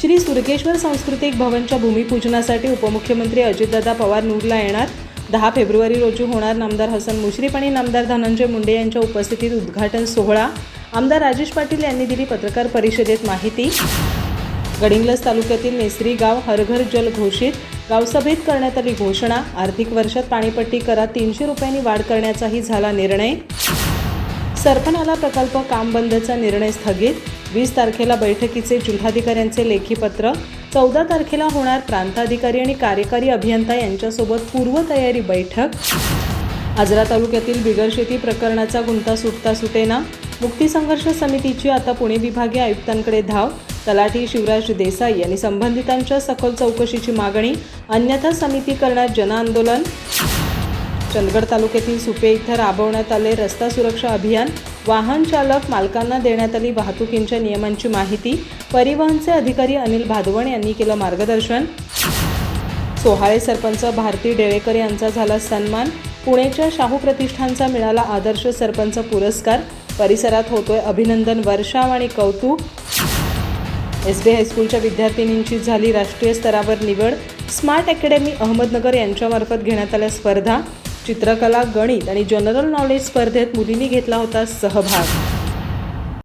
श्री सुरकेश्वर सांस्कृतिक भवनच्या भूमिपूजनासाठी उपमुख्यमंत्री अजितदादा पवार नूरला येणार. दहा फेब्रुवारी रोजी होणार नामदार हसन मुश्रीफ आणि नामदार धनंजय मुंडे यांच्या उपस्थितीत उद्घाटन सोहळा. आमदार राजेश पाटील यांनी दिली पत्रकार परिषदेत माहिती. गडिंग्लज तालुक्यातील नेसरी गाव हरघर जल घोषित. गावसभेत करण्यात आली घोषणा. आर्थिक वर्षात पाणीपट्टी करात तीनशे रुपयांनी वाढ करण्याचाही झाला निर्णय. सरपणाला प्रकल्प काम बंदचा निर्णय स्थगित. वीस तारखेला बैठकीचे जिल्हाधिकाऱ्यांचे लेखीपत्र चौदा तारखेला होणार प्रांताधिकारी आणि कार्यकारी अभियंता यांच्यासोबत पूर्वतयारी बैठक. आजरा तालुक्यातील बिगर शेती प्रकरणाचा गुंता सुटता सुटेना. मुक्ती संघर्ष समितीची आता पुणे विभागीय आयुक्तांकडे धाव. तलाठी शिवराज देसाई यांनी संबंधितांच्या सखोल चौकशीची मागणी अन्यथा समिती करणार जनआंदोलन. चंदगड तालुक्यातील सुपे इथं राबवण्यात आले रस्ता सुरक्षा अभियान. वाहन चालक मालकांना देण्यात आली वाहतुकींच्या नियमांची माहिती. परिवहनचे अधिकारी अनिल भादवण यांनी केलं मार्गदर्शन. सोहाळे सरपंच भारती डेळेकर यांचा झाला सन्मान. पुणेच्या शाहू प्रतिष्ठानचा मिळाला आदर्श सरपंच पुरस्कार. परिसरात होतोय अभिनंदन वर्षाव आणि कौतुक. एस बी हायस्कूलच्या विद्यार्थिनींची झाली राष्ट्रीय स्तरावर निवड. स्मार्ट अकॅडमी अहमदनगर यांच्यामार्फत घेण्यात आल्या स्पर्धा. चित्रकला गणित आणि जनरल नॉलेज स्पर्धेत मुलींनी घेतला होता सहभाग.